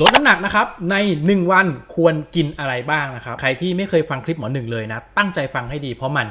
ลดน้ำหนักนะครับใน 1 วันควรกินอะไรบ้างนะครับ ใครที่ไม่เคยฟังคลิปหมอหนึ่งเลยนะ ตั้งใจฟังให้ดีเพราะมัน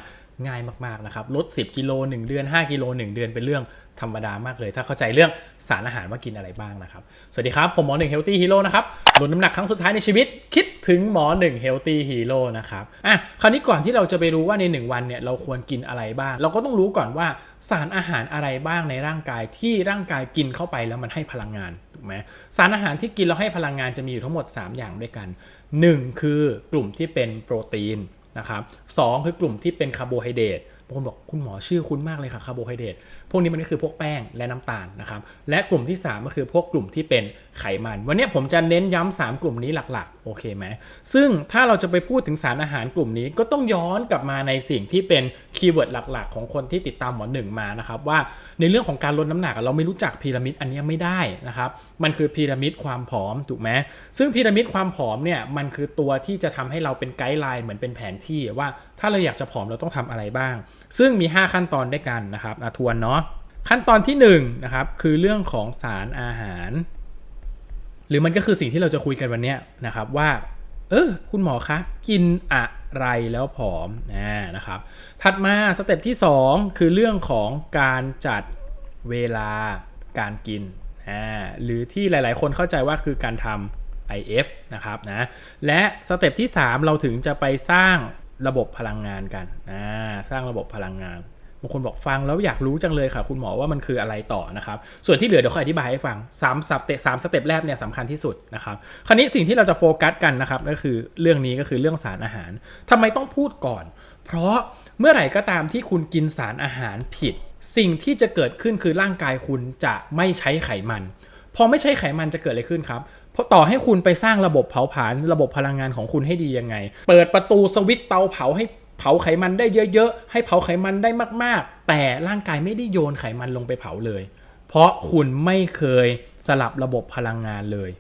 ง่ายมากๆนะครับลด 10 กิโล 1 เดือน 5 กิโล 1 เดือนเป็นเรื่องธรรมดามากเลย ถ้าเข้าใจเรื่องสารอาหารว่ากินอะไรบ้างนะครับ สวัสดีครับ ผมหมอหนึ่งเฮลตี้ฮีโร่นะครับลดน้ำหนักครั้งสุดท้ายในชีวิต คิดถึงหมอหนึ่งเฮลตี้ฮีโร่นะครับอะคราวนี้ก่อนที่เราจะไปรู้ว่าใน 1 วันเนี่ยเราควรกินอะไรบ้าง เราก็ต้องรู้ก่อนว่าสารอาหารอะไรบ้างในร่างกายที่ร่างกายกินเข้าไปแล้วมันให้พลังงานถูกไหมสารอาหารที่กินแล้วให้พลังงานจะมีอยู่ทั้งหมด 3 อย่างด้วยกัน 1 คือกลุ่มที่เป็นโปรตีน นะครับสองคือกลุ่มที่เป็นคาร์โบไฮเดรตบางคนบอกคุณหมอชื่อคุ้นมากเลยค่ะคาร์โบไฮเดรต พวกนี้มันก็คือพวกแป้งและน้ำตาลนะครับ และกลุ่มที่ 3 ก็คือพวกกลุ่มที่เป็นไขมัน วันนี้ผมจะเน้นย้ำ3กลุ่มนี้หลักๆ โอเคไหม ซึ่งถ้าเราจะไปพูดถึงสารอาหารกลุ่มนี้ก็ต้องย้อนกลับมาในสิ่งที่เป็นคีย์เวิร์ดหลักๆ ของคนที่ติดตามหมอหนึ่งมานะครับ ว่าในเรื่องของการลดน้ำหนักเราไม่รู้จักพีระมิดอันนี้ไม่ได้นะครับ มันคือพีระมิดความผอมถูกไหมซึ่งพีระมิดความผอมเนี่ยมันคือตัวที่จะทำให้เราเป็นไกด์ไลน์เหมือนเป็นแผนที่ว่า ถ้าเราอยากจะผอมเราต้องทำอะไรบ้าง ซึ่งมี 5 ขั้นตอนด้วยกันนะครับทวนเนาะขั้นตอนที่1นะครับคือเรื่องของสารอาหาร หรือมันก็คือสิ่งที่เราจะคุยกันวันนี้นะครับว่า เออคุณหมอคะกินอะไรแล้วผอมนะนะครับ ถัดมาสเต็ปที่ 2 คือเรื่องของการจัดเวลาการกินอ่าหรือที่หลายๆ คนเข้าใจว่าคือการทำ IF นะครับนะและสเต็ปที่ 3 เราถึงจะไปสร้าง ระบบพลังงานกันอ่าสร้างระบบพลังงานบางคนบอกฟังแล้วอยากรู้จังเลยค่ะ คุณหมอว่ามันคืออะไรต่อนะครับ ส่วนที่เหลือเดี๋ยวค่อยอธิบายให้ฟังสามสเต็ปสามสเต็ปแรกเนี่ยสำคัญที่สุดนะครับ คราวนี้สิ่งที่เราจะโฟกัสกันนะครับก็คือเรื่องนี้ก็คือเรื่องสารอาหารทำไมต้องพูดก่อน เพราะเมื่อไหร่ก็ตามที่คุณกินสารอาหารผิด สิ่งที่จะเกิดขึ้นคือร่างกายคุณจะไม่ใช้ไขมัน พอไม่ใช้ไขมันจะเกิดอะไรขึ้นครับ เพราะต่อให้คุณไปสร้างระบบเผาผลาญระบบพลังงานของคุณให้ดียังไง เปิดประตูสวิตช์เตาเผาให้เผาไขมันได้เยอะๆ ให้เผาไขมันได้มากๆ แต่ร่างกายไม่ได้โยนไขมันลงไปเผาเลย เพราะคุณไม่เคยสลับระบบพลังงานเลย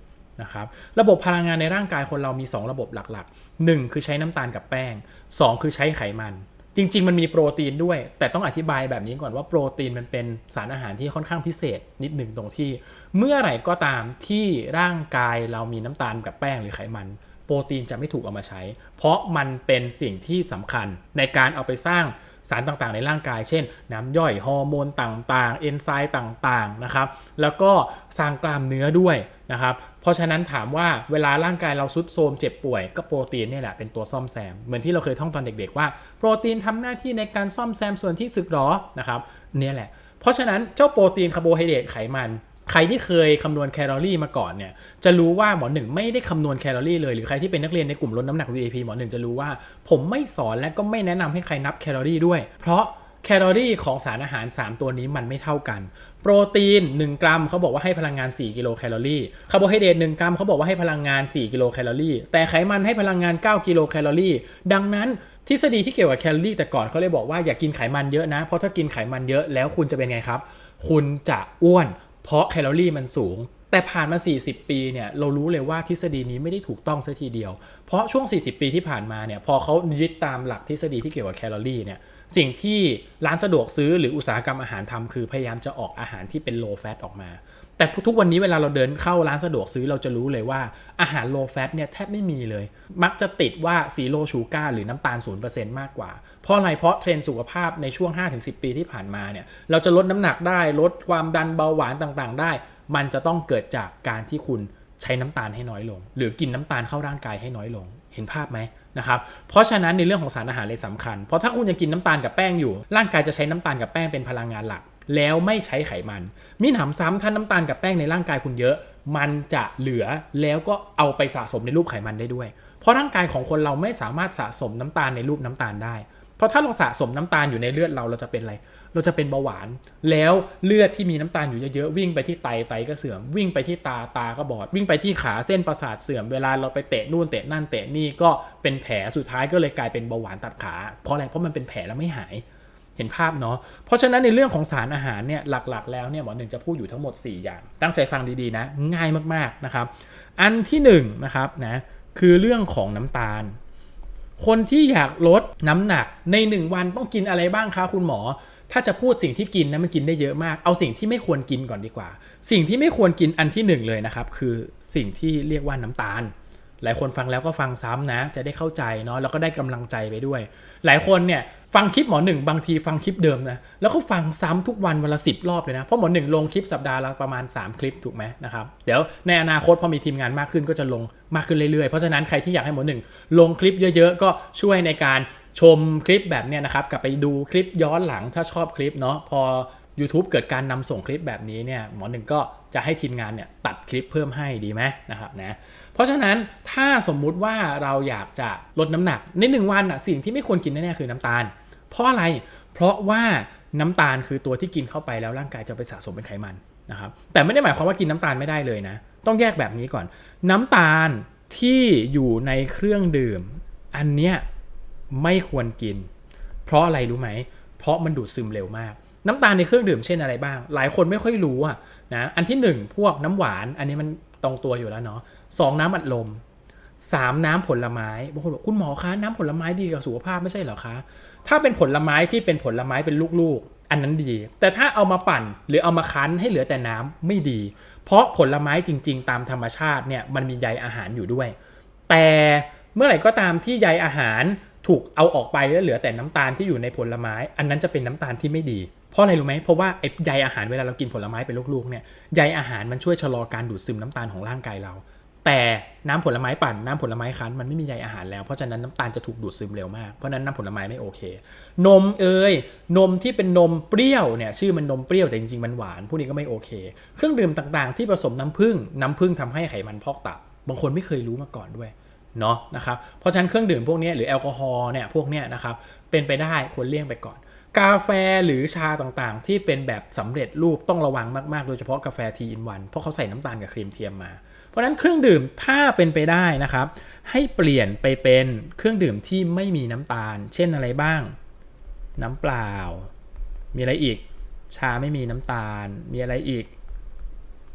นะครับระบบพลังงานในร่างกายคนเรามี 2 ระบบหลักๆ 1 คือใช้น้ำตาลกับแป้ง 2 คือใช้ไขมัน จริง ๆ มันมีโปรตีนด้วย แต่ต้องอธิบายแบบนี้ก่อนว่าโปรตีนมันเป็นสารอาหารที่ค่อนข้างพิเศษนิดหนึ่งตรงที่ เมื่อไหร่ก็ตามที่ร่างกายเรามีน้ำตาลกับแป้งหรือไขมัน โปรตีนจะไม่ถูกเอามาใช้ เพราะมันเป็นสิ่งที่สำคัญในการเอาไปสร้างสารต่างๆ ในร่างกาย เช่น น้ำย่อยฮอร์โมนต่างๆ เอนไซม์ต่างๆนะครับแล้วก็สร้างกล้ามเนื้อด้วยนะครับเพราะฉะนั้นถามว่าเวลาร่างกายเราซุดโทรมเจ็บป่วยก็โปรตีนนี่แหละเป็นตัวซ่อมแซม เหมือนที่เราเคยท่องตอนเด็กๆว่า โปรตีนทำหน้าที่ในการซ่อมแซมส่วนที่สึกหรอนะครับเนี่ยแหละเพราะฉะนั้นเจ้าโปรตีนคาร์โบไฮเดรตไขมัน ใครที่เคยคำนวณแคลอรี่มาก่อนเนี่ยจะรู้ว่าหมอหนึ่งไม่ได้คำนวณแคลอรี่เลยหรือใครที่เป็นนักเรียนในกลุ่มลดน้ำหนัก VIP หมอหนึ่งจะรู้ว่า ผมไม่สอนและก็ไม่แนะนำให้ใครนับแคลอรี่ด้วย เพราะแคลอรี่ของสารอาหาร 3 ตัวนี้มันไม่เท่ากัน โปรตีน 1 กรัมเขาบอกว่าให้พลังงาน 4 กิโลแคลอรี่ คาร์โบไฮเดรต1กรัมเขาบอกว่าให้พลังงาน 4 กิโลแคลอรี่ แต่ไขมันให้พลังงาน 9 กิโลแคลอรี่ ดังนั้นทฤษฎีที่เกี่ยวกับแคลอรี่แต่ก่อนเขาเลยบอกว่าอย่ากินไขมันเยอะนะ เพราะถ้ากินไขมันเยอะแล้วคุณจะเป็นไงครับ คุณจะอ้วน เพราะแคลอรี่มันสูง แต่ผ่านมา 40 ปีเนี่ยเรารู้เลยว่าทฤษฎีนี้ไม่ได้ถูกต้องซะทีเดียว เพราะช่วง 40 ปีที่ผ่านมาเนี่ยพอเขายึดตามหลักทฤษฎีที่เกี่ยวกับแคลอรี่เนี่ยสิ่งที่ร้านสะดวกซื้อหรืออุตสาหกรรมอาหารทำคือพยายามจะออกอาหารที่เป็น low fat ออกมา แต่ทุกวันนี้เวลาเราเดินเข้าร้านสะดวกซื้อเราจะรู้เลยว่าอาหาร low fat เนี่ยแทบไม่มีเลย มักจะติดว่าซีโรชูการ์หรือน้ำตาล 0%มากกว่า เพราะอะไรเพราะเทรนด์สุขภาพในช่วง 5-10 ปีที่ผ่านมาเนี่ยเราจะลดน้ำหนักได้ลดความดันเบาหวานต่างๆ ได้ มันจะต้องเกิดจากการที่คุณใช้น้ำตาลให้น้อยลง หรือกินน้ำตาลเข้าร่างกายให้น้อยลงเห็นภาพไหมนะครับเพราะฉะนั้นในเรื่องของสารอาหารเลยสำคัญ เพราะถ้าคุณยังกินน้ำตาลกับแป้งอยู่ ร่างกายจะใช้น้ำตาลกับแป้งเป็นพลังงานหลัก แล้วไม่ใช้ไขมัน มิหนำซ้ำถ้าน้ำตาลกับแป้งในร่างกายคุณเยอะ มันจะเหลือแล้วก็เอาไปสะสมในรูปไขมันได้ด้วย เพราะร่างกายของคนเราไม่สามารถสะสมน้ำตาลในรูปน้ำตาลได้ เพราะถ้าเราสะสมน้ำตาลอยู่ในเลือดเราเราจะเป็นอะไร เราจะเป็นเบาหวาน แล้วเลือดที่มีน้ำตาลอยู่เยอะๆวิ่งไปที่ไตไตก็เสื่อม วิ่งไปที่ตาตาก็บอด วิ่งไปที่ขาเส้นประสาทเสื่อมเวลาเราไปเตะนู่นเตะนั่นเตะนี่ก็เป็นแผลสุดท้ายก็เลยกลายเป็นเบาหวานตัดขา เพราะอะไรเพราะมันเป็นแผลแล้วไม่หาย เห็นภาพเนาะ เพราะฉะนั้นในเรื่องของสารอาหารเนี่ยหลักๆ แล้วเนี่ยหมอหนึ่งจะพูดอยู่ทั้งหมด 4 อย่าง ตั้งใจฟังดีๆนะ ง่ายมากๆนะครับ อันที่1นงนะครับนะคือเรื่องของน้ำตาล คนที่อยากลดน้ำหนักใน 1 วันต้องกินอะไรบ้างคะคุณหมอ ถ้าจะพูดสิ่งที่กินนะมันกินได้เยอะมาก เอาสิ่งที่ไม่ควรกินก่อนดีกว่า สิ่งที่ไม่ควรกินอันที่หนึ่งเลยนะครับ คือสิ่งที่เรียกว่าน้ำตาล หลายคนฟังแล้วก็ฟังซ้ำนะ จะได้เข้าใจเนาะแล้วก็ได้กำลังใจไปด้วย หลายคนเนี่ยฟังคลิปหมอหนึ่งบางทีฟังคลิปเดิมนะแล้วก็ฟังซ้ำทุกวันวันละสิบรอบเลยนะเพราะหมอหนึ่งลงคลิปสัปดาห์ละประมาณ 3 คลิปถูกไหมนะครับเดี๋ยวในอนาคตพอมีทีมงานมากขึ้นก็จะลงมากขึ้นเรื่อยๆ เพราะฉะนั้นใครที่อยากให้หมอหนึ่งลงคลิปเยอะ ๆ ก็ช่วยในการชมคลิปแบบเนี้ยนะครับกลับไปดูคลิปย้อนหลังถ้าชอบคลิปเนาะพอ YouTube เกิดการนำส่งคลิปแบบนี้เนี่ยหมอหนึ่งก็จะให้ทีมงานเนี่ยตัดคลิปเพิ่มให้ดีไหมนะครับนะ เพราะฉะนั้นถ้าสมมุติว่าเราอยากจะลดน้ำหนักในหนึ่งวันอะสิ่งที่ไม่ควรกินแน่ๆคือน้ำตาล เพราะอะไรเพราะว่าน้ำตาลคือตัวที่กินเข้าไปแล้วร่างกายจะไปสะสมเป็นไขมันนะครับแต่ไม่ได้หมายความว่ากินน้ำตาลไม่ได้เลยนะ ต้องแยกแบบนี้ก่อน น้ำตาลที่อยู่ในเครื่องดื่ม อันเนี้ยไม่ควรกิน เพราะอะไรรู้ไหม เพราะมันดูดซึมเร็วมาก น้ำตาลในเครื่องดื่มเช่นอะไรบ้าง หลายคนไม่ค่อยรู้อะนะ อันที่ 1 พวกน้ำหวาน อันนี้มันตรงตัวอยู่แล้วเนาะ สองน้ำอัดลม 3 น้ำผลไม้บางคนบอกคุณหมอคะน้ำผลไม้ดีกับสุขภาพไม่ใช่เหรอคะ ถ้าเป็นผลไม้ที่เป็นผลไม้เป็นลูกๆ อันนั้นดี แต่ถ้าเอามาปั่นหรือเอามาคั้นให้เหลือแต่น้ำไม่ดี เพราะผลไม้จริง ๆ ตามธรรมชาติเนี่ยมันมีใยอาหารอยู่ด้วย แต่เมื่อไหร่ก็ตามที่ใยอาหารถูกเอาออกไปแล้วเหลือแต่น้ำตาลที่อยู่ในผลไม้ อันนั้นจะเป็นน้ำตาลที่ไม่ดี เพราะอะไรรู้ไหมเพราะว่าไอ้ใยอาหารเวลาเรากินผลไม้เป็นลูกๆเนี่ยใยอาหารมันช่วยชะลอการดูดซึมน้ำตาลของร่างกายเรา แต่น้ำผลไม้ปั่นน้ำผลไม้คั้นมันไม่มีใยอาหารแล้วเพราะฉะนั้นน้ำตาลจะถูกดูดซึมเร็วมากเพราะฉะนั้นน้ำผลไม้ไม่โอเค นมเอยนมที่เป็นนมเปรี้ยวเนี่ยชื่อมันนมเปรี้ยวแต่จริงๆมันหวานพวกนี้ก็ไม่โอเค เครื่องดื่มต่างๆ ที่ผสมน้ำผึ้งน้ำผึ้งทำให้ไขมันพอกตับบางคนไม่เคยรู้มาก่อนด้วยเนาะนะครับเพราะฉะนั้นเครื่องดื่มพวกนี้หรือแอลกอฮอล์เนี่ยพวกเนี้ยนะครับเป็นไปได้ควรเลี่ยงไปก่อน กาแฟหรือชาต่างๆ ที่เป็นแบบสำเร็จรูปต้องระวังมากๆ โดยเฉพาะกาแฟทีอินวันเพราะเขาใส่น้ำตาลกับครีมเทียมมา ราะนั้นเครื่องดื่มถ้าเป็นไปได้นะครับ ให้เปลี่ยนไปเป็นเครื่องดื่มที่ไม่มีน้ำตาล เช่นอะไรบ้าง น้ำเปล่า มีอะไรอีก ชาไม่มีน้ำตาล มีอะไรอีก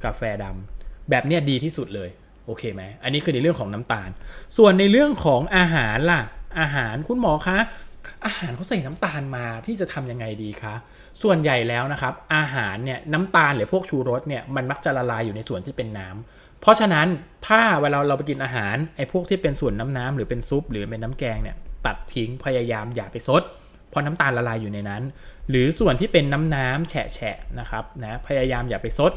กาแฟดำแบบเนี้ยดีที่สุดเลยโอเคไหมอันนี้คือในเรื่องของน้ำตาล ส่วนในเรื่องของอาหารล่ะ อาหารคุณหมอคะอาหารเขาใส่น้ำตาลมาพี่จะทำยังไงดีคะ ส่วนใหญ่แล้วนะครับ อาหารเนี่ยน้ำตาลหรือพวกชูรสเนี่ยมันมักจะละลายอยู่ในส่วนที่เป็นน้ำ เพราะฉะนั้นถ้าเวลาเราไปกินอาหารไอ้พวกที่เป็นส่วนน้ำน้ำหรือเป็นซุป หรือเป็นน้ำแกงเนี่ยตัดทิ้งพยายามอย่าไปซดเพราะน้ำตาลละลายอยู่ในนั้น หรือส่วนที่เป็นน้ำน้ำแฉะๆนะครับนะพยายามอย่าไปซด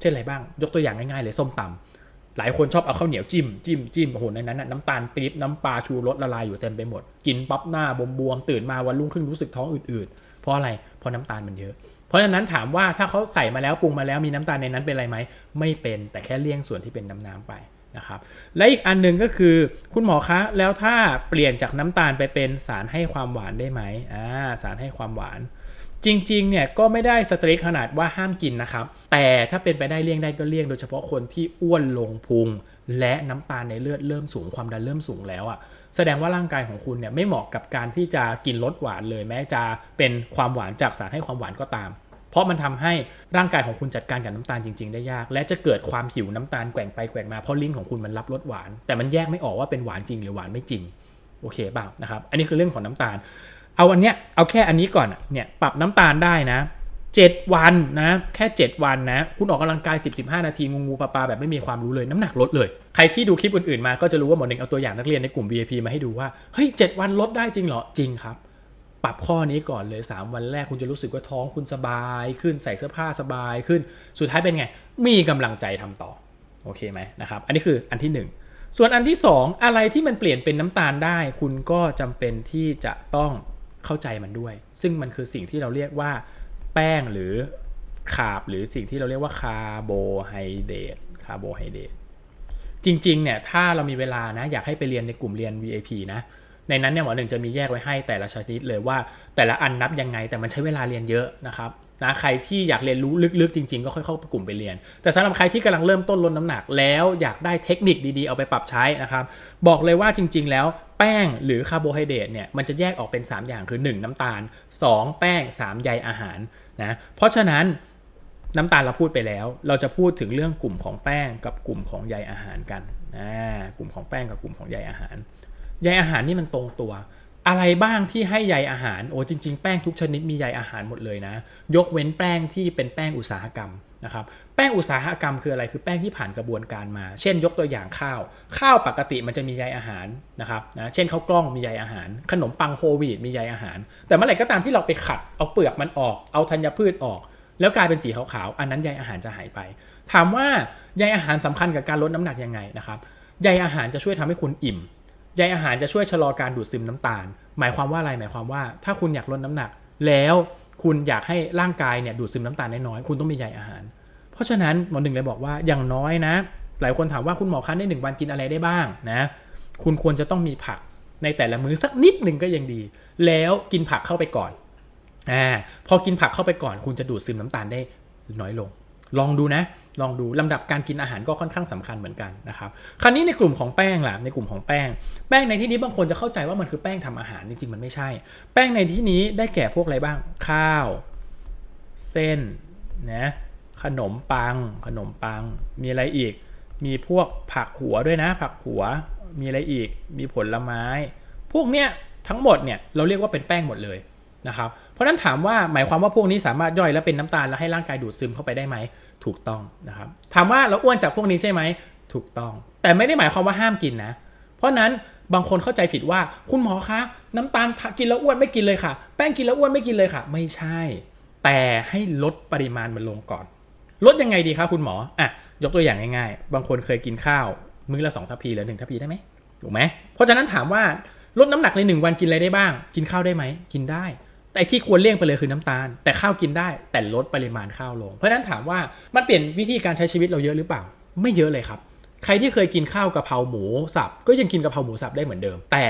เช่นอะไรบ้าง ยกตัวอย่างง่ายๆเลยส้มตำหลายคนชอบเอาข้าวเหนียวจิ้มจิ้มจิ้มโอ้โหในนั้นน้ำตาลปี๊บน้ำปลาชูรสละลายอยู่เต็มไปหมด กินปั๊บหน้าบวมๆตื่นมาวันรุ่งขึ้นรู้สึกท้องอืดๆเพราะอะไรเพราะน้ำตาลมันเยอะ เพราะฉะนั้นถามว่าถ้าเขาใส่มาแล้วปรุงมาแล้วมีน้ำตาลในนั้นเป็นอะไรไหมไม่เป็นแต่แค่เลี่ยงส่วนที่เป็นน้ำน้ำๆไปนะครับและอีกอันหนึ่งก็คือคุณหมอคะแล้วถ้าเปลี่ยนจากน้ำตาลไปเป็นสารให้ความหวานได้ไหมอ่าสารให้ความหวาน จริงๆเนี่ยก็ไม่ได้สตริกขนาดว่าห้ามกินนะครับ แต่ถ้าเป็นไปได้เลี่ยงได้ก็เลี่ยงโดยเฉพาะคนที่อ้วนลงพุง และน้ำตาลในเลือดเริ่มสูงความดันเริ่มสูงแล้วอะ่ะ แสดงว่าร่างกายของคุณเนี่ยไม่เหมาะกับการที่จะกินรสหวานเลย แม้จะเป็นความหวานจากสารให้ความหวานก็ตาม เพราะมันทำให้ร่างกายของคุณจัดการกับน้ำตาลจริง ๆ ได้ยาก และจะเกิดความหิวน้ำตาลแกว่งไปแกว่งมาเพราะลิ้นของคุณมันรับรสหวาน แต่มันแยกไม่ออกว่าเป็นหวานจริงหรือหวานไม่จริงโอเคเปล่านะครับอันนี้คือเรื่องของน้ำตาล เอาอันเนี้ยเอาแค่อันนี้ก่อนเนี่ยปรับน้ำตาลได้นะ7 วันนะ แค่ 7 วันนะ คุณออกกำลังกาย 10-15 นาที งูงูปลาปลาแบบไม่มีความรู้เลย น้ำหนักลดเลย ใครที่ดูคลิปอื่นๆมาก็จะรู้ว่าหมอหนึ่งเอาตัวอย่างนักเรียนในกลุ่ม VIP มาให้ดูว่าเฮ้ย7วันลดได้จริงเหรอจริงครับ ปรับข้อนี้ก่อนเลย 3 วันแรกคุณจะรู้สึกว่าท้องคุณสบาย ขึ้นใส่เสื้อผ้าสบายขึ้นสุดท้ายเป็นไง มีกำลังใจทำต่อโอเคไหมนะครับ อันนี้คืออันที่ 1 ส่วนอันที่ 2 อะไรที่มันเปลี่ยนเป็นน้ำตาลได้ คุณก็จำเป็นที่จะต้องเข้าใจมันด้วย ซึ่งมันคือสิ่งที่เราเรียกว่า แป้งหรือคาร์บหรือสิ่งที่เราเรียกว่าคาร์โบไฮเดรตคาร์โบไฮเดรต จริงๆเนี่ยถ้าเรามีเวลานะอยากให้ไปเรียนในกลุ่มเรียน VIP นะในนั้นเนี่ยหมอหนึ่งจะมีแยกไว้ให้แต่ละชนิดเลยว่าแต่ละอันนับยังไงแต่มันใช้เวลาเรียนเยอะนะครับนะใครที่อยากเรียนรู้ลึกๆ จริงๆ ก็ค่อยเข้ากลุ่มไปเรียน แต่สำหรับใครที่กำลังเริ่มต้นลดน้ำหนักแล้วอยากได้เทคนิคดีๆ เอาไปปรับใช้นะครับ บอกเลยว่าจริง ๆ แล้วแป้งหรือคาร์โบไฮเดรตเนี่ยมันจะแยกออกเป็น 3 อย่างคือ 1 น้ำตาล 2 แป้ง 3 ใยอาหารนะเพราะฉะนั้น น้ำตาลเราพูดไปแล้ว เราจะพูดถึงเรื่องกลุ่มของแป้งกับกลุ่มของใยอาหารกันอ่ากลุ่มของแป้งกับกลุ่มของใยอาหาร ใยอาหารนี่มันตรงตัว อะไรบ้างที่ให้ใยอาหาร โอ้จริง ๆ แป้งทุกชนิดมีใยอาหารหมดเลยนะ ยกเว้นแป้งที่เป็นแป้งอุตสาหกรรมนะครับ แป้งอุตสาหกรรมคืออะไร คือแป้งที่ผ่านกระบวนการมา เช่น ยกตัวอย่างข้าว ข้าวปกติมันจะมีใยอาหารนะครับนะเช่นข้าวกล้องมีใยอาหาร ขนมปังโฮวีตมีใยอาหาร แต่เมื่อไหร่ก็ตามที่เราไปขัด เอาเปลือกมันออก เอาธัญพืชออก แล้วกลายเป็นสีขาวๆ อันนั้นใยอาหารจะหายไป ถามว่าใยอาหารสำคัญกับการลดน้ำหนักยังไงนะครับใยอาหารจะช่วยทำให้คุณอิ่มใยอาหารจะช่วยชะลอการดูดซึมน้ำตาล หมายความว่าอะไรหมายความว่า ถ้าคุณอยากลดน้ำหนัก แล้วคุณอยากให้ร่างกายเนี่ยดูดซึมน้ำตาลน้อยๆคุณต้องมีใยอาหาร เพราะฉะนั้นหมอหนึ่งเลยบอกว่าอย่างน้อยนะ หลายคนถามว่าคุณหมอคะในหนึ่งวันกินอะไรได้บ้างนะคุณควรจะต้องมีผักในแต่ละมื้อสักนิดหนึ่งก็ยังดี แล้วกินผักเข้าไปก่อน อ่าพอกินผักเข้าไปก่อน คุณจะดูดซึมน้ำตาลได้น้อยลง ลองดูนะ ลองดูลำดับการกินอาหารก็ค่อนข้างสำคัญเหมือนกันนะครับคราวนี้ในกลุ่มของแป้งล่ะในกลุ่มของแป้ง แป้งในที่นี้บางคนจะเข้าใจว่ามันคือแป้งทำอาหารจริงๆมันไม่ใช่ แป้งในที่นี้ได้แก่พวกอะไรบ้าง ข้าว เส้นนะขนมปัง ขนมปัง มีอะไรอีก มีพวกผักหัวด้วยนะ ผักหัว มีอะไรอีก มีผลไม้ พวกเนี้ยทั้งหมดเนี่ยเราเรียกว่าเป็นแป้งหมดเลย นะครับเพราะนั้นถามว่าหมายความว่าพวกนี้สามารถย่อยแล้วเป็นน้ำตาลแล้วให้ร่างกายดูดซึมเข้าไปได้ไหมถูกต้องนะครับถามว่าเราอ้วนจากพวกนี้ใช่ไหมถูกต้อง แต่ไม่ได้หมายความว่าห้ามกินนะ เพราะนั้นบางคนเข้าใจผิดว่าคุณหมอคะน้ำตาลกินแล้วอ้วนไม่กินเลยค่ะ แป้งกินแล้วอ้วนไม่กินเลยค่ะ ไม่ใช่ แต่ให้ลดปริมาณมันลงก่อน ลดยังไงดีคะคุณหมออะยกตัวอย่างง่ายๆ บางคนเคยกินข้าวมื้อละสองทัพพีหรือหนึ่งทัพพีได้ไหมถูกไหมเพราะฉะนั้นถามว่าลดน้ำหนักในหนึ่งวันกินอะไรได้บ้าง กินข้าวได้ไหมกินได้ แต่ที่ควรเลี่ยงไปเลยคือน้ำตาล แต่ข้าวกินได้แต่ลดปริมาณข้าวลง เพราะฉะนั้นถามว่ามันเปลี่ยนวิธีการใช้ชีวิตเราเยอะหรือเปล่า ไม่เยอะเลยครับ ใครที่เคยกินข้าวกะเพราหมูสับก็ยังกินกะเพราหมูสับได้เหมือนเดิม แต่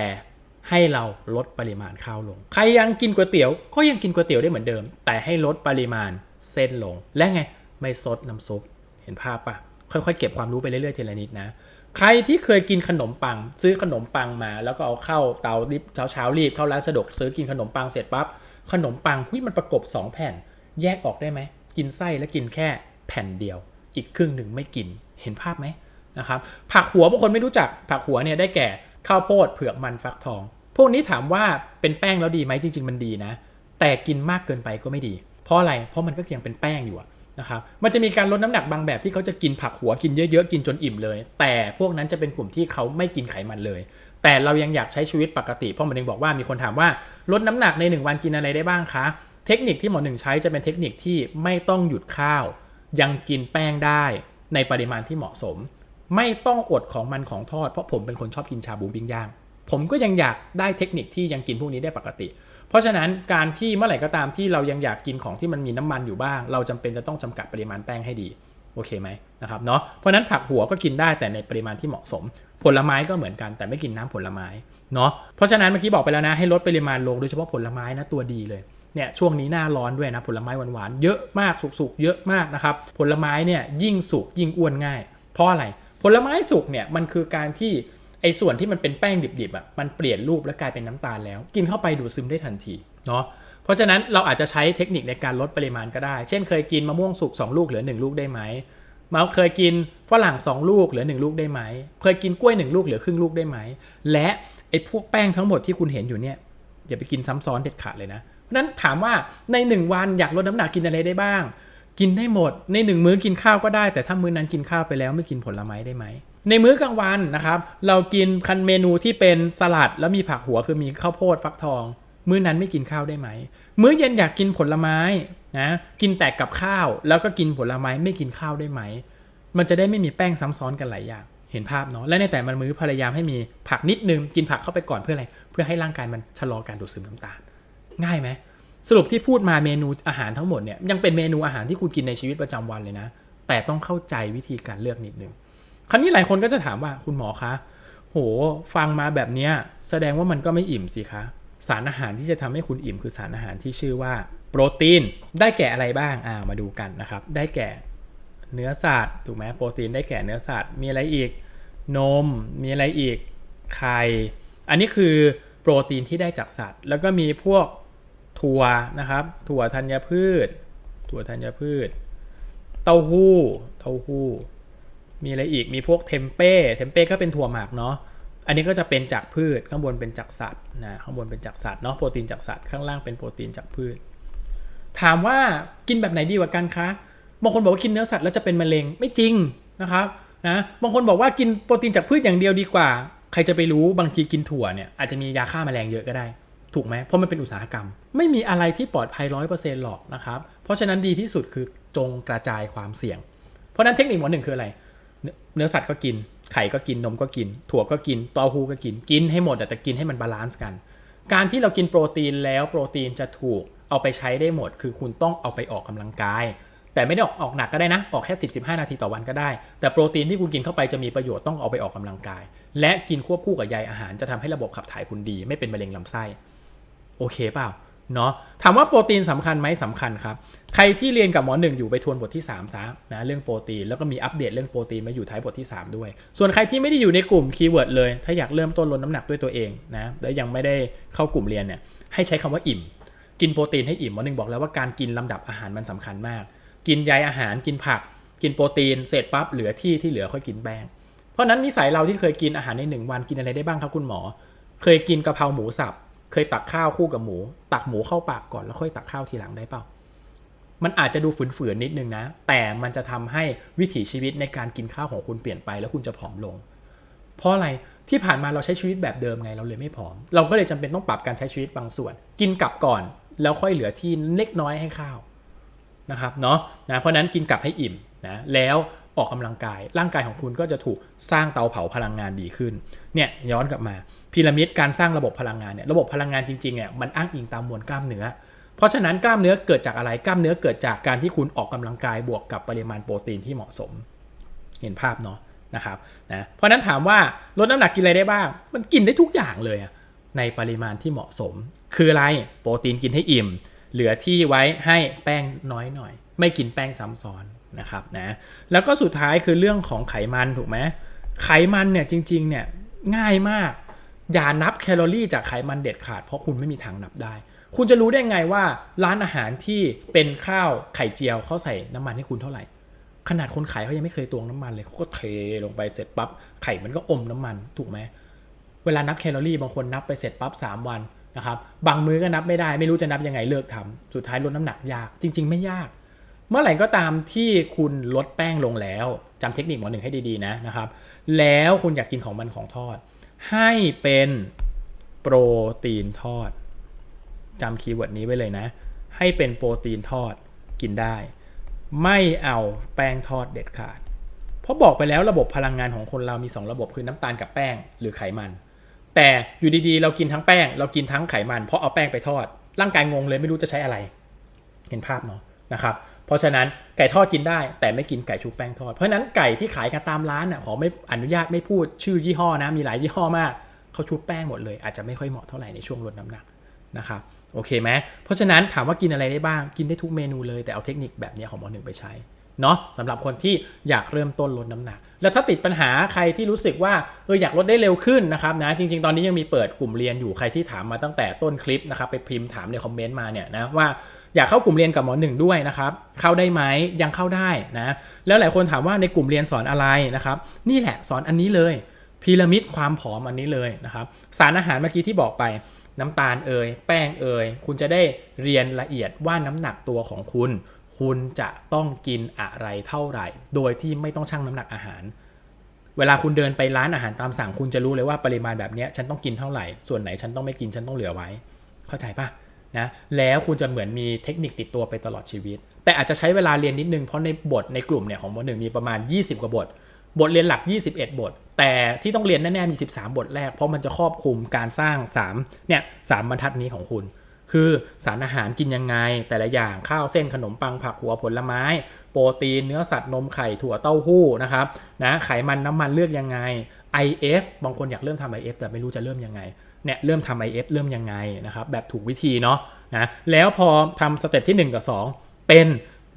ให้เราลดปริมาณข้าวลง ใครยังกินก๋วยเตี๋ยวก็ยังกินก๋วยเตี๋ยวได้เหมือนเดิม แต่ให้ลดปริมาณเส้นลง และไงไม่ซดน้ำซุปเห็นภาพปะค่อยๆ เก็บความรู้ไปเรื่อยๆทีละนิดนะใครที่เคยกินขนมปัง ซื้อขนมปังมา แล้วก็เอาเข้าเตารีบเช้าเช้าๆรีบเข้าร้านสะดวกซื้อกินขนมปังเสร็จปั๊บ ขนมปังหุ้ยมันประกบ 2 แผ่น แยกออกได้ไหม กินไส้แล้วกินแค่แผ่นเดียว อีกครึ่งหนึ่งไม่กินเห็นภาพไหมนะครับผักหัวบางคนไม่รู้จักผักหัวเนี่ยได้แก่ข้าวโพดเผือกมันฟักทอง พวกนี้ถามว่าเป็นแป้งแล้วดีไหมจริง ๆ มันดีนะ แต่กินมากเกินไปก็ไม่ดี เพราะอะไรเพราะมันก็ยังเป็นแป้งอยู่นะครับมันจะมีการลดน้ำหนักบางแบบที่เขาจะกินผักหัวกินเยอะๆกินจนอิ่มเลย แต่พวกนั้นจะเป็นกลุ่มที่เขาไม่กินไขมันเลย แต่เรายังอยากใช้ชีวิตปกติ เพราะหมอหนึ่งบอกว่ามีคนถามว่าลดน้ำหนักใน 1 วันกินอะไรได้บ้างคะ เทคนิคที่หมอหนึ่งใช้จะเป็นเทคนิคที่ไม่ต้องหยุดข้าว ยังกินแป้งได้ในปริมาณที่เหมาะสม ไม่ต้องอดของมันของทอด เพราะผมเป็นคนชอบกินชาบูปิ้งย่าง ผมก็ยังอยากได้เทคนิคที่ยังกินพวกนี้ได้ปกติ เพราะฉะนั้นการที่เมื่อไหร่ก็ตามที่เรายังอยากกินของที่มันมีน้ำมันอยู่บ้าง เราจำเป็นจะต้องจำกัดปริมาณแป้งให้ดีโอเคไหมนะครับเนาะเพราะนั้นผักหัวก็กินได้แต่ในปริมาณที่เหมาะสม ผลไม้ก็เหมือนกันแต่ไม่กินน้ำผลไม้เนาะเพราะฉะนั้นเมื่อกี้บอกไปแล้วนะให้ลดปริมาณลงโดยเฉพาะผลไม้นะตัวดีเลยเนี่ยช่วงนี้หน้าร้อนด้วยนะผลไม้หวานๆเยอะมากสุกๆเยอะมากนะครับผลไม้เนี่ยยิ่งสุกยิ่งอ้วนง่าย เพราะอะไรผลไม้สุกเนี่ยมันคือการที่ไอ้ส่วนที่มันเป็นแป้งดิบๆอะมันเปลี่ยนรูปและกลายเป็นน้ำตาลแล้ว กินเข้าไปดูดซึมได้ทันทีเนาะเพราะฉะนั้นเราอาจจะใช้เทคนิคในการลดปริมาณก็ได้ เช่นเคยกินมะม่วงสุก2ลูกเหลือ 1 ลูกได้ไหม มาเคยกินฝรั่ง2 ลูกเหลือ 1 ลูกได้ไหม เคยกินกล้วย 1 ลูกเหลือครึ่งลูกได้ไหม และไอ้พวกแป้งทั้งหมดที่คุณเห็นอยู่เนี่ยอย่าไปกินซ้ำซ้อนเด็ดขาดเลยนะเพราะนั้นถามว่าใน 1 วันอยากลดน้ำหนักกินอะไรได้บ้าง กินได้หมด ในหนึ่งมื้อกินข้าวก็ได้ แต่ถ้ามื้อนั้นกินข้าวไปแล้วไม่กินผลไม้ได้ไหมในมื้อกลางวันนะครับเรากินคันเมนูที่เป็นสลัดแล้วมีผักหัวคือมีข้าวโพดฟักทอง มื้อนั้นไม่กินข้าวได้ไหม มื้อเย็นอยากกินผลไม้ นะกินแต่กับข้าว แล้วก็กินผลไม้ไม่กินข้าวได้ไหม มันจะได้ไม่มีแป้งซ้ำซ้อนกันหลายอย่างเห็นภาพเนาะและในแต่มันมื้อพยายามให้มีผักนิดนึงกินผักเข้าไปก่อนเพื่ออะไร เพื่อให้ร่างกายมันชะลอการดูดซึมน้ำตาล ง่ายไหมสรุปที่พูดมาเมนูอาหารทั้งหมดเนี่ยยังเป็นเมนูอาหารที่คุณกินในชีวิตประจำวันเลยนะ แต่ต้องเข้าใจวิธีการเลือกนิดนึงคราวนี้หลายคนก็จะถามว่าคุณหมอคะโหฟังมาแบบเนี้ยแสดงว่ามันก็ไม่อิ่มสิคะ สารอาหารที่จะทำให้คุณอิ่มคือสารอาหารที่ชื่อว่า โปรตีนได้แก่อะไรบ้างอ่ามาดูกันนะครับ ได้แก่เนื้อสัตว์ถูกไหมโปรตีนได้แก่เนื้อสัตว์มีอะไรอีก นม มีอะไรอีกไข่อันนี้คือโปรตีนที่ได้จากสัตว์ แล้วก็มีพวกถั่วนะครับ ถั่วธัญพืช ถั่วธัญพืช เต้าหู้ เต้าหู้ มีอะไรอีกมีพวกเทมเป้เทมเป้ก็เป็นถั่วหมักเนาะอันนี้ก็จะเป็นจากพืชข้างบนเป็นจากสัตว์นะข้างบนเป็นจากสัตว์เนาะโปรตีนจากสัตว์ข้างล่างเป็นโปรตีนจากพืช ถามว่ากินแบบไหนดีกว่ากันคะ บางคนบอกว่ากินเนื้อสัตว์แล้วจะเป็นมะเร็งไม่จริงนะครับนะ บางคนบอกว่ากินโปรตีนจากพืชอย่างเดียวดีกว่า ใครจะไปรู้บางทีกินถั่วเนี่ยอาจจะมียาฆ่าแมลงเยอะก็ได้ ถูกไหมเพราะมันเป็นอุตสาหกรรม ไม่มีอะไรที่ปลอดภัยร้อยเปอร์เซ็นต์หรอกนะครับ เพราะฉะนั้นดีที่สุดคือจงกระจายความเสี่ยง เพราะนั้นเทคนิคหมอหนึ่งคืออะไร เนื้อเนื้อสัตว์ก็กิน ไข่ก็กิน นมก็กิน ถั่วก็กินเต้าหู้ก็กิน กินให้หมดแต่กินให้มันบาลานซ์กัน การที่เรากินโปรตีนแล้วโปรตีนจะถูก เอาไปใช้ได้หมด คือคุณต้องเอาไปออกกำลังกาย แต่ไม่ได้ออกออกหนักก็ได้นะ ออกแค่ 10 15 นาทีต่อวันก็ได้ แต่โปรตีนที่คุณกินเข้าไปจะมีประโยชน์ต้องเอาไปออกกำลังกาย และกินควบคู่กับใยอาหารจะทำให้ระบบขับถ่ายคุณดี ไม่เป็นมะเร็งลำไส้โอเคเปล่าเนาะถามว่าโปรตีนสำคัญไหมสำคัญครับ ใครที่เรียนกับหมอหนึ่งอยู่ไปทวนบทที่3ซะนะเรื่องโปรตีนแล้วก็มีอัปเดตเรื่องโปรตีนมาอยู่ท้ายบทที่ 3 ด้วย ส่วนใครที่ไม่ได้อยู่ในกลุ่มคีย์เวิร์ดเลย ถ้าอยากเริ่มต้นลดน้ำหนักด้วยตัวเองนะแล้วยังไม่ได้เข้ากลุ่มเรียนเนี่ยให้ใช้คำว่าอิ่ม กินโปรตีนให้อิ่มหมอหนึ่งบอกแล้วว่าการกินลำดับอาหารมันสำคัญมาก กินใยอาหารกินผัก กินโปรตีนเสร็จปั๊บเหลือที่ที่เหลือค่อยกินแป้งเพราะนั้นนิสัยเราที่เคยกินอาหารในหนึ่งวันกินอะไรได้บ้างครับคุณหมอ เคยกินกะเพราหมูสับเคยตักข้าวคู่กับหมู ตักหมูเข้าปากก่อนแล้วค่อยตักข้าวทีหลังได้เปล่ามันอาจจะดูฝืนๆนิดนึงนะ แต่มันจะทำให้วิถีชีวิตในการกินข้าวของคุณเปลี่ยนไปแล้วคุณจะผอมลง เพราะอะไรที่ผ่านมาเราใช้ชีวิตแบบเดิมไงเราเลยไม่ผอม เราก็เลยจำเป็นต้องปรับการใช้ชีวิตบางส่วน กินกลับก่อน แล้วค่อยเหลือที่เล็กน้อยให้ข้าวนะครับเนาะนะเพราะนั้นกินกลับให้อิ่มนะแล้วออกกำลังกาย ร่างกายของคุณก็จะถูกสร้างเตาเผาพลังงานดีขึ้นเนี่ยย้อนกลับมาพีระมิดการสร้างระบบพลังงานเนี่ยระบบพลังงานจริงๆเนี่ยมันอ้างอิงตามมวลกล้ามเนื้อ เพราะฉะนั้นกล้ามเนื้อเกิดจากอะไรกล้ามเนื้อเกิดจากการที่คุณออกกำลังกายบวกกับปริมาณโปรตีนที่เหมาะสม เห็นภาพเนาะนะครับนะเพราะนั้นถามว่าลดน้ำหนักกินอะไรได้บ้าง มันกินได้ทุกอย่างเลยในปริมาณที่เหมาะสม คืออะไรโปรตีนกินให้อิ่ม เหลือที่ไว้ให้แป้งน้อยหน่อย ไม่กินแป้งซ้ำซ้อนนะครับนะแล้วก็สุดท้ายคือเรื่องของไขมันถูกไหมไขมันเนี่ยจริงๆเนี่ยง่ายมาก อย่านับแคลอรี่จากไขมันเด็ดขาด เพราะคุณไม่มีทางนับได้ คุณจะรู้ได้ไงว่าร้านอาหารที่เป็นข้าวไข่เจียวเขาใส่น้ำมันให้คุณเท่าไหร่ ขนาดคนขายเขายังไม่เคยตวงน้ำมันเลยเขาก็เทลงไปเสร็จปั๊บไข่มันก็อมน้ำมันถูกไหมเวลานับแคลอรี่บางคนนับไปเสร็จปั๊บ3วัน นะครับบางมื้อก็นับไม่ได้ ไม่รู้จะนับยังไงเลิกทำสุดท้ายลดน้ำหนักยากจริง ๆ ไม่ยาก เมื่อไหร่ก็ตามที่คุณลดแป้งลงแล้วจำเทคนิคหมอหนึ่งให้ดีๆนะนะครับ แล้วคุณอยากกินของมันของทอด ให้เป็นโปรตีนทอดจำคีย์เวิร์ดนี้ไว้เลยนะ ให้เป็นโปรตีนทอดกินได้ ไม่เอาแป้งทอดเด็ดขาด เพราะบอกไปแล้วระบบพลังงานของคนเรามี 2 ระบบคือน้ำตาลกับแป้งหรือไขมัน แต่อยู่ดีๆ เรากินทั้งแป้ง เรากินทั้งไขมัน เพราะเอาแป้งไปทอด ร่างกายงงเลยไม่รู้จะใช้อะไร เห็นภาพเนาะนะครับ เพราะฉะนั้นไก่ทอดกินได้ แต่ไม่กินไก่ชุบแป้งทอด เพราะฉะนั้นไก่ที่ขายกันตามร้านน่ะขอไม่อนุญาตไม่พูดชื่อยี่ห้อนะมีหลายยี่ห้อมากเขาชุบแป้งหมดเลย อาจจะไม่ค่อยเหมาะเท่าไหร่ในช่วงลดน้ำหนักนะครับโอเคไหมเพราะฉะนั้นถามว่ากินอะไรได้บ้างกินได้ทุกเมนูเลยแต่เอาเทคนิคแบบนี้ของหมอหนึ่งไปใช้ เนาะสำหรับคนที่อยากเริ่มต้นลดน้ำหนัก แล้วถ้าติดปัญหาใครที่รู้สึกว่าเอออยากลดได้เร็วขึ้นนะครับนะจริง ๆ ตอนนี้ยังมีเปิดกลุ่มเรียนอยู่ใครที่ถามมาตั้งแต่ต้นคลิปนะครับไปพิมพ์ถามในคอมเมนต์มาเนี่ยนะว่าอยากเข้ากลุ่มเรียนกับหมอหนึ่งด้วยนะครับ เข้าได้ไหมยังเข้าได้นะ แล้วหลายคนถามว่าในกลุ่มเรียนสอนอะไรนะครับ นี่แหละสอนอันนี้เลยพีระมิดความผอมอันนี้เลยนะครับ สารอาหารเมื่อกี้ที่บอกไปน้ำตาลเอ่ยแป้งเอ่ยคุณจะได้เรียนละเอียดว่าน้ำหนักตัวของคุณ คุณจะต้องกินอะไรเท่าไหร่ โดยที่ไม่ต้องชั่งน้ำหนักอาหาร เวลาคุณเดินไปร้านอาหารตามสั่งคุณจะรู้เลยว่าปริมาณแบบนี้ฉันต้องกินเท่าไหร่ ส่วนไหนฉันต้องไม่กินฉันต้องเหลือไว้ เข้าใจปะนะแล้วคุณจะเหมือนมีเทคนิคติดตัวไปตลอดชีวิต แต่อาจจะใช้เวลาเรียนนิดนึงเพราะในบทในกลุ่มเนี่ยของมหนึ่งมีประมาณ 20 กว่าบท บทเรียนหลัก 21 บท แต่ที่ต้องเรียนแน่ๆมี 13 บทแรก เพราะมันจะครอบคลุมการสร้าง3เนี่ยสามบรรทัดนี้ของคุณ คือสารอาหารกินยังไง แต่ละอย่างข้าวเส้นขนมปังผักหัวผลไม้ โปรตีนเนื้อสัตว์นมไข่ถั่วเต้าหู้นะครับนะไขมันน้ำมันเลือกยังไง IF บางคนอยากเริ่มทำ IF แต่ไม่รู้จะเริ่มยังไงเนี่ยเริ่มทำ IF เริ่มยังไงนะครับแบบถูกวิธีเนาะนะแล้วพอทำสเต็ปที่ 1 กับ 2 เป็น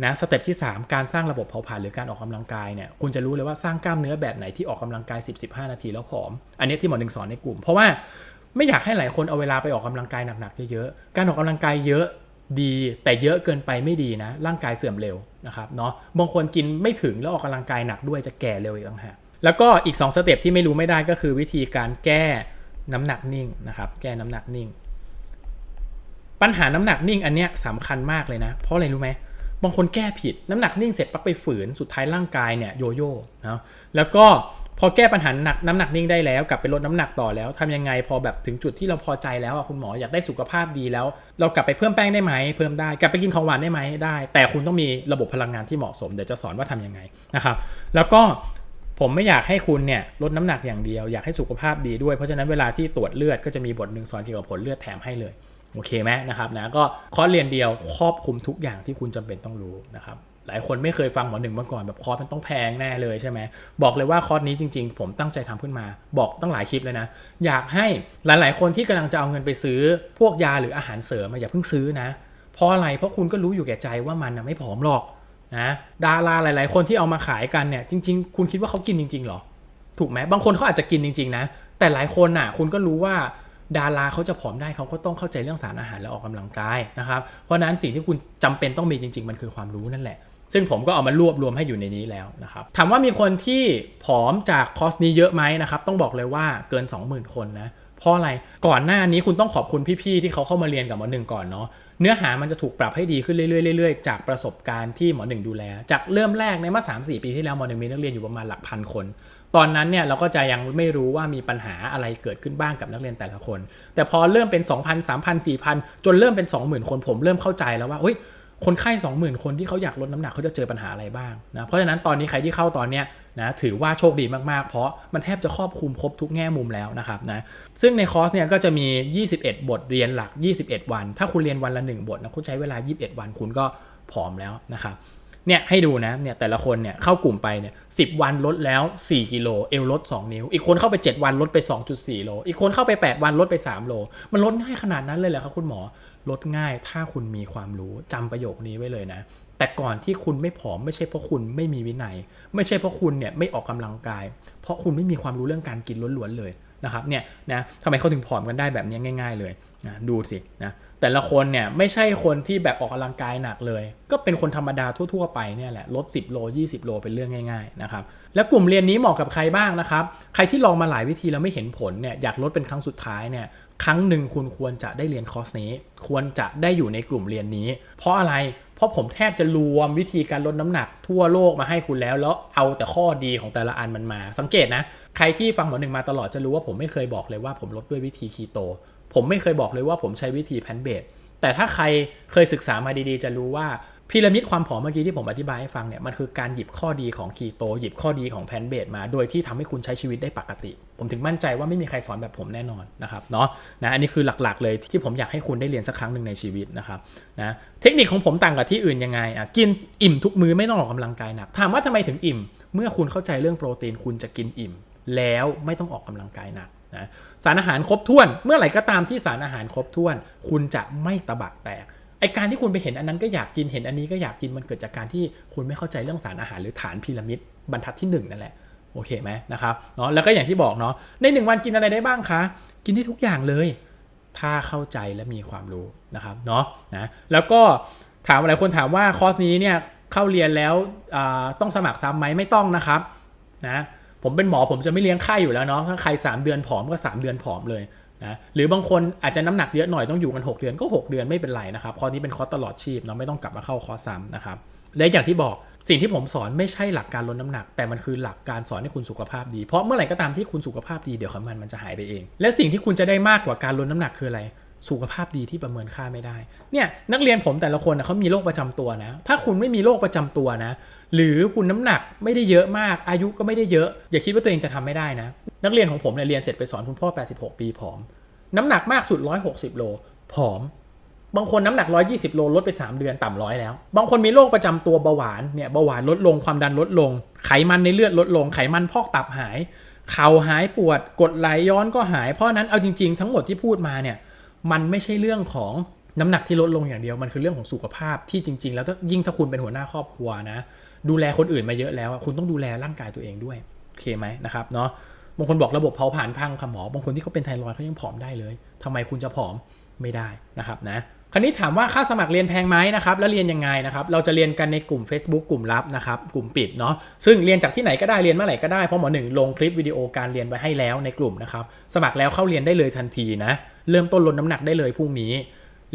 นะสเต็ปที่ 3 การสร้างระบบเผาผลาญหรือการออกกำลังกายเนี่ยคุณจะรู้เลยว่าสร้างกล้ามเนื้อแบบไหนที่ออกกำลังกาย 10-15 นาทีแล้วผอม อันนี้ที่หมอหนึ่งสอนในกลุ่ม เพราะว่า ไม่อยากให้หลายคนเอาเวลาไปออกกำลังกายหนักๆเยอะๆ การออกกำลังกายเยอะดี แต่เยอะเกินไปไม่ดีนะ ร่างกายเสื่อมเร็วนะครับเนาะ บางคนกินไม่ถึงแล้วออกกำลังกายหนักด้วยจะแก่เร็วอีกต่างหาก แล้วก็อีก 2 สเต็ปที่ไม่รู้ไม่ได้ก็คือวิธีการแก้น้ำหนักนิ่งนะครับ แก้น้ำหนักนิ่ง ปัญหาน้ำหนักนิ่งอันเนี้ยสำคัญมากเลยนะ เพราะอะไรรู้ไหมบางคนแก้ผิดน้ำหนักนิ่งเสร็จปั๊บไปฝืน สุดท้ายร่างกายเนี่ยโยโย่เนาะแล้วก็ พอแก้ปัญหาหนักน้ำหนักนิ่งได้แล้วกลับไปลดน้ำหนักต่อแล้วทำยังไงพอแบบถึงจุดที่เราพอใจแล้วอะคุณหมออยากได้สุขภาพดีแล้ว เรากลับไปเพิ่มแป้งได้ไหมเพิ่มได้กลับไปกินของหวานได้ไหมได้ แต่คุณต้องมีระบบพลังงานที่เหมาะสมเดี๋ยวจะสอนว่าทำยังไงนะครับแล้วก็ผมไม่อยากให้คุณเนี่ยลดน้ำหนักอย่างเดียวอยากให้สุขภาพดีด้วยเพราะฉะนั้นเวลาที่ตรวจเลือดก็จะมีบทหนึ่งสอนเกี่ยวกับผลเลือดแถมให้เลยโอเคไหมนะครับนะก็คอร์สเรียนเดียวครอบคลุมทุกอย่างที่คุณจำเป็นต้องรู้นะครับ ลายคนไม่เคยฟังหมอหนึ่งมาก่อนแบบคอร์สมันต้องแพงแน่เลยใช่ไหมบอกเลยว่าคอร์สนี้จริง ๆ ผมตั้งใจทำขึ้นมา บอกตั้งหลายคลิปเลยนะ อยากให้หลายๆ คนที่กำลังจะเอาเงินไปซื้อพวกยาหรืออาหารเสริมอะอย่าเพิ่งซื้อนะเพราะอะไรเพราะคุณก็รู้อยู่แก่ใจว่ามันนะไม่ผอมหรอกนะดาราหลาย ๆ คนที่เอามาขายกันเนี่ยจริง ๆ คุณคิดว่าเขากินจริง ๆหรอถูกไหมบางคนเขาอาจจะกินจริง ๆ นะ แต่หลายคนน่ะ คุณก็รู้ว่าดาราเขาจะผอมได้เขาก็ต้องเข้าใจเรื่องสารอาหารและออกกำลังกายนะครับ เพราะนั้นสิ่งที่คุณจำเป็นต้องมีจริง ๆ มันคือความรู้นั่นแหละ ซึ่งผมก็เอามารวบรวมให้อยู่ในนี้แล้วนะครับถามว่ามีคนที่ผอมจากคอร์สนี้เยอะไหมนะครับต้องบอกเลยว่าเกิน 20,000 คนนะเพราะอะไรก่อนหน้านี้คุณต้องขอบคุณพี่ๆที่เขาเข้ามาเรียนกับหมอหนึ่งก่อนเนาะเนื้อหามันจะถูกปรับให้ดีขึ้นเรื่อยๆๆจากประสบการณ์ที่หมอหนึ่งดูแล จากเริ่มแรกในเมื่อ3 4 ปีที่แล้วหมอหนึ่งมีนักเรียนอยู่ประมาณหลักพันคน ตอนนั้นเนี่ยเราก็จะยังไม่รู้ว่ามีปัญหาอะไรเกิดขึ้นบ้างกับนักเรียนแต่ละคน แต่พอเริ่มเป็น 2,000 3,000 4,000 จนเริ่มเป็น 20,000 คนผมเริ่มเข้าใจแล้วว่าเฮ้ย คนไข้ 20,000 คนที่เขาอยากลดน้ำหนักเขาจะเจอปัญหาอะไรบ้างนะเพราะฉะนั้นตอนนี้ใครที่เข้าตอนเนี้ยนะถือว่าโชคดีมากๆ เพราะมันแทบจะครอบคลุมครบทุกแง่มุมแล้วนะครับนะซึ่งในคอร์สเนี่ยก็จะมี 21 บทเรียนหลัก 21 วัน ถ้าคุณเรียนวันละ 1 บทนะคุณใช้เวลา 21 วันคุณก็ผอมแล้วนะครับ เนี่ยให้ดูนะเนี่ยแต่ละคนเนี่ยเข้ากลุ่มไปเนี่ยสิวันลดแล้ว 4 กิโลเอวลด 2 นิ้ว อีกคนเข้าไป 7 วันลดไป 2.4 โล อีกคนเข้าไป 8 วันลดไป 3 โล มันลดง่ายขนาดนั้นเลยเหรอครับคุณหมอลดง่ายถ้าคุณมีความรู้จำประโยคนี้ไว้เลยนะ แต่ก่อนที่คุณไม่ผอมไม่ใช่เพราะคุณไม่มีวินัย ไม่ใช่เพราะคุณเนี่ยไม่ออกกำลังกาย เพราะคุณไม่มีความรู้เรื่องการกินล้วนๆเลยนะครับเนี่ยนะทำไมเขาถึงผอมกันได้แบบนี้ง่าย ๆ เลยนะดูสินะ แต่ละคนเนี่ยไม่ใช่คนที่แบบออกกำลังกายหนักเลย ก็เป็นคนธรรมดาทั่ว ๆ ไปเนี่ยแหละลด 10 โล 20 โลเป็นเรื่องง่ายๆนะครับแล้วกลุ่มเรียนนี้เหมาะกับใครบ้างนะครับ ใครที่ลองมาหลายวิธีแล้วไม่เห็นผลเนี่ยอยากลดเป็นครั้งสุดท้ายเนี่ยครั้งหนึ่งคุณควรจะได้เรียนคอร์สนี้ ควรจะได้อยู่ในกลุ่มเรียนนี้ เพราะอะไรเพราะผมแทบจะรวมวิธีการลดน้ำหนักทั่วโลกมาให้คุณแล้ว แล้วเอาแต่ข้อดีของแต่ละอันมันมา สังเกตนะ ใครที่ฟังหมอหนึ่งมาตลอดจะรู้ว่าผมไม่เคยบอกเลยว่าผมลดด้วยวิธีคีโต ผมไม่เคยบอกเลยว่าผมใช้วิธีแพนเบดแต่ถ้าใครเคยศึกษามาดีๆ จะรู้ว่าพีระมิดความผอมเมื่อกี้ที่ผมอธิบายให้ฟังเนี่ยมันคือการหยิบข้อดีของคีโตหยิบข้อดีของแพนเบดมาโดยที่ทำให้คุณใช้ชีวิตได้ปกติ ผมถึงมั่นใจว่าไม่มีใครสอนแบบผมแน่นอนนะครับเนาะนะอันนี้คือหลักๆเลยที่ผมอยากให้คุณได้เรียนสักครั้งหนึ่งในชีวิตนะครับนะเทคนิคของผมต่างกับที่อื่นยังไงอะกินอิ่มทุกมื้อไม่ต้องออกกำลังกายหนักถามว่าทำไมถึงอิ่ม เมื่อคุณเข้าใจเรื่องโปรตีนคุณจะกินอิ่ม แล้วไม่ต้องออกกำลังกายหนัก นะสารอาหารครบถ้วน เมื่อไหร่ก็ตามที่สารอาหารครบถ้วน คุณจะไม่ตะบะแตกไอการที่คุณไปเห็นอันนั้นก็อยากกินเห็นอันนี้ก็อยากกินมันเกิดจากการที่คุณไม่เข้าใจเรื่องสารอาหารหรือฐานพีระมิดบรรทัดที่หนึ่งนั่นแหละโอเคไหมนะครับเนาะแล้วก็อย่างที่บอกเนาะในหนึ่งวันกินอะไรได้บ้างคะ กินได้ทุกอย่างเลย ถ้าเข้าใจและมีความรู้นะครับเนาะนะแล้วก็ถามหลายคนถามว่าคอร์สนี้เนี่ยเข้าเรียนแล้วต้องสมัครซ้ำไหมไม่ต้องนะครับนะ ผมเป็นหมอผมจะไม่เลี้ยงไข้อยู่แล้วเนาะถ้าใคร 3 เดือนผอมก็ 3 เดือนผอมเลยนะหรือบางคนอาจจะน้ำหนักเยอะหน่อยต้องอยู่กัน 6 เดือนก็ 6 เดือนไม่เป็นไรนะครับคอร์สนี้เป็นคอร์สตลอดชีพเนาะไม่ต้องกลับมาเข้าคอร์สซ้ำนะครับและอย่างที่บอกสิ่งที่ผมสอนไม่ใช่หลักการลดน้ำหนัก แต่มันคือหลักการสอนให้คุณสุขภาพดี เพราะเมื่อไหร่ก็ตามที่คุณสุขภาพดีเดี๋ยวไขมันมันจะหายไปเอง และสิ่งที่คุณจะได้มากกว่าการลดน้ำหนักคืออะไรสุขภาพดีที่ประเมินค่าไม่ได้ เนี่ยนักเรียนผมแต่ละคนนะเขามีโรคประจำตัวนะ ถ้าคุณไม่มีโรคประจำตัวนะ หรือคุณน้ำหนักไม่ได้เยอะมาก อายุก็ไม่ได้เยอะ อย่าคิดว่าตัวเองจะทำไม่ได้นะ นักเรียนของผมเนี่ยเรียนเสร็จไปสอนคุณพ่อ 86 ปีผอม น้ำหนักมากสุด 160 โลผอม บางคนน้ำหนัก 120 โลลดไป 3 เดือนต่ำร้อยแล้ว บางคนมีโรคประจำตัวเบาหวานเนี่ยเบาหวานลดลงความดันลดลง ไขมันในเลือดลดลงไขมันพอกตับหาย เข่าหายปวดกดไหลย้อนก็หายเพราะนั้นเอาจริง ๆ ทั้งหมดที่พูดมาเนี่ยมันไม่ใช่เรื่องของ น้ำหนักที่ลดลงอย่างเดียวมันคือเรื่องของสุขภาพที่จริง ๆ แล้วยิ่งถ้าคุณเป็นหัวหน้าครอบครัวนะ ดูแลคนอื่นมาเยอะแล้ว คุณต้องดูแลร่างกายตัวเองด้วยโอเคไหมนะครับเนาะบางคนบอกระบบเผาผลาญพังค่ะหมอบางคนที่เขาเป็นไทรอยด์เขายังผอมได้เลยทำไมคุณจะผอมไม่ได้นะครับนะคราวนี้ถามว่าค่าสมัครเรียนแพงไหมนะครับแล้วเรียนยังไงนะครับเราจะเรียนกันในกลุ่ม Facebook กลุ่มลับนะครับกลุ่มปิดเนาะซึ่งเรียนจากที่ไหนก็ได้เรียนเมื่อไหร่ก็ได้เพราะหมอหนึ่งลงคลิปวิดีโอการเรียนไว้ให้แล้วในกลุ่มนะครับสมัครแล้วเข้าเรียนได้เลยทันทีนะเริ่มต้นลดน้ำหนักได้เลยพรุ่งนี้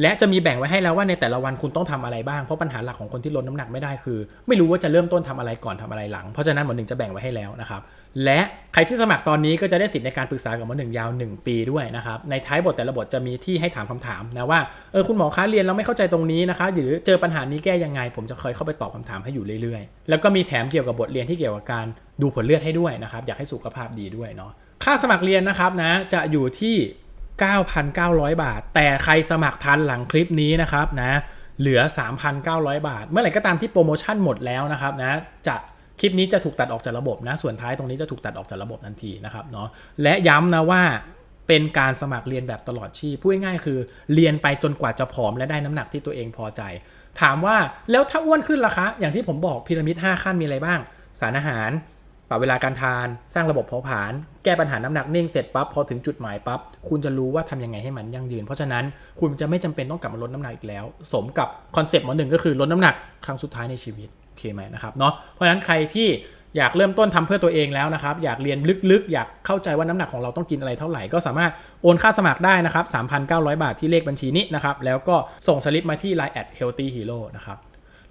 และจะมีแบ่งไว้ให้แล้วว่าในแต่ละวันคุณต้องทำอะไรบ้าง เพราะปัญหาหลักของคนที่ลดน้ำหนักไม่ได้คือ ไม่รู้ว่าจะเริ่มต้นทำอะไรก่อนทำอะไรหลัง เพราะฉะนั้นหมอหนึ่งจะแบ่งไว้ให้แล้วนะครับ และใครที่สมัครตอนนี้ก็จะได้สิทธิ์ในการปรึกษากับหมอหนึ่งยาว 1 ปีด้วยนะครับ ในท้ายบทแต่ละบทจะมีที่ให้ถามคำถามนะว่า เออคุณหมอคะเรียนแล้วไม่เข้าใจตรงนี้นะคะ หรือเจอปัญหานี้แก้ยังไง ผมจะคอยเข้าไปตอบคำถามให้อยู่เรื่อยๆ แล้วก็มีแถมเกี่ยวกับบทเรียนที่เกี่ยวกับการดูผลเลือดให้ด้วยนะครับ อยากให้สุขภาพดีด้วยเนาะ ค่าสมัครเรียนนะครับนะจะอยู่ที่ 9,900 บาท แต่ใครสมัครทันหลังคลิปนี้นะครับนะเหลือ 3,900 บาท เมื่อไหร่ก็ตามที่โปรโมชั่นหมดแล้วนะครับนะจะคลิปนี้จะถูกตัดออกจากระบบนะ ส่วนท้ายตรงนี้จะถูกตัดออกจากระบบทันทีนะครับเนาะและย้ำนะว่าเป็นการสมัครเรียนแบบตลอดชีพพูดง่ายๆคือ เรียนไปจนกว่าจะผอมและได้น้ำหนักที่ตัวเองพอใจ ถามว่าแล้วถ้าอ้วนขึ้นล่ะคะ อย่างที่ผมบอกพีระมิด 5 ขั้นมีอะไรบ้าง สารอาหาร ปรับเวลาการทาน สร้างระบบเผาผลาญ แก้ปัญหาน้ำหนักนิ่งเสร็จปั๊บพอถึงจุดหมายปั๊บคุณจะรู้ว่าทำยังไงให้มันยั่งยืน เพราะฉะนั้นคุณจะไม่จำเป็นต้องกลับมาลดน้ำหนักอีกแล้ว สมกับคอนเซปต์หมอหนึ่งก็คือลดน้ำหนักครั้งสุดท้ายในชีวิตโอเคไหมนะครับเนาะเพราะฉะนั้นใครที่อยากเริ่มต้นทำเพื่อตัวเองแล้วนะครับ อยากเรียนลึกๆ อยากเข้าใจว่าน้ำหนักของเราต้องกินอะไรเท่าไหร่ ก็สามารถโอนค่าสมัครได้นะครับ 3,900 บาทที่เลขบัญชีนี้นะครับ แล้วก็ส่งสลิปมาที่ Line at healthy hero นะครับ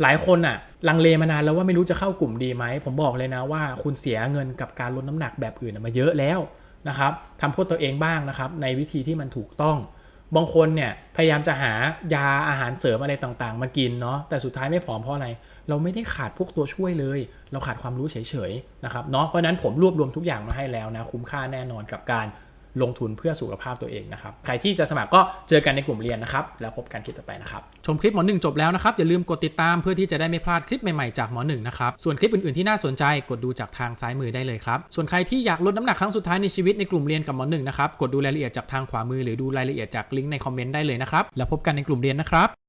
หลายคนน่ะลังเลมานานแล้วว่าไม่รู้จะเข้ากลุ่มดีไหม ผมบอกเลยนะว่าคุณเสียเงินกับการลดน้ำหนักแบบอื่นมาเยอะแล้วนะครับทำเพื่อตัวเองบ้างนะครับ ในวิธีที่มันถูกต้องบางคนเนี่ยพยายามจะหายาอาหารเสริมอะไรต่างๆ มากินเนาะแต่สุดท้ายไม่ผอมเพราะอะไร เราไม่ได้ขาดพวกตัวช่วยเลย เราขาดความรู้เฉยๆนะครับเนาะเพราะนั้นผมรวบรวมทุกอย่างมาให้แล้วนะ คุ้มค่าแน่นอนกับการ ลงทุนเพื่อสุขภาพตัวเองนะครับ ใครที่จะสมัครก็เจอกันในกลุ่มเรียนนะครับ แล้วพบกันคลิปต่อไปนะครับ ชมคลิปหมอหนึ่งจบแล้วนะครับ อย่าลืมกดติดตามเพื่อที่จะได้ไม่พลาดคลิปใหม่ๆจากหมอหนึ่งนะครับ ส่วนคลิปอื่นๆที่น่าสนใจกดดูจากทางซ้ายมือได้เลยครับ ส่วนใครที่อยากลดน้ำหนักครั้งสุดท้ายในชีวิตในกลุ่มเรียนกับหมอหนึ่งนะครับ กดดูรายละเอียดจากทางขวามือหรือดูรายละเอียดจากลิงก์ในคอมเมนต์ได้เลยนะครับ แล้วพบกันในกลุ่มเรียนนะครับ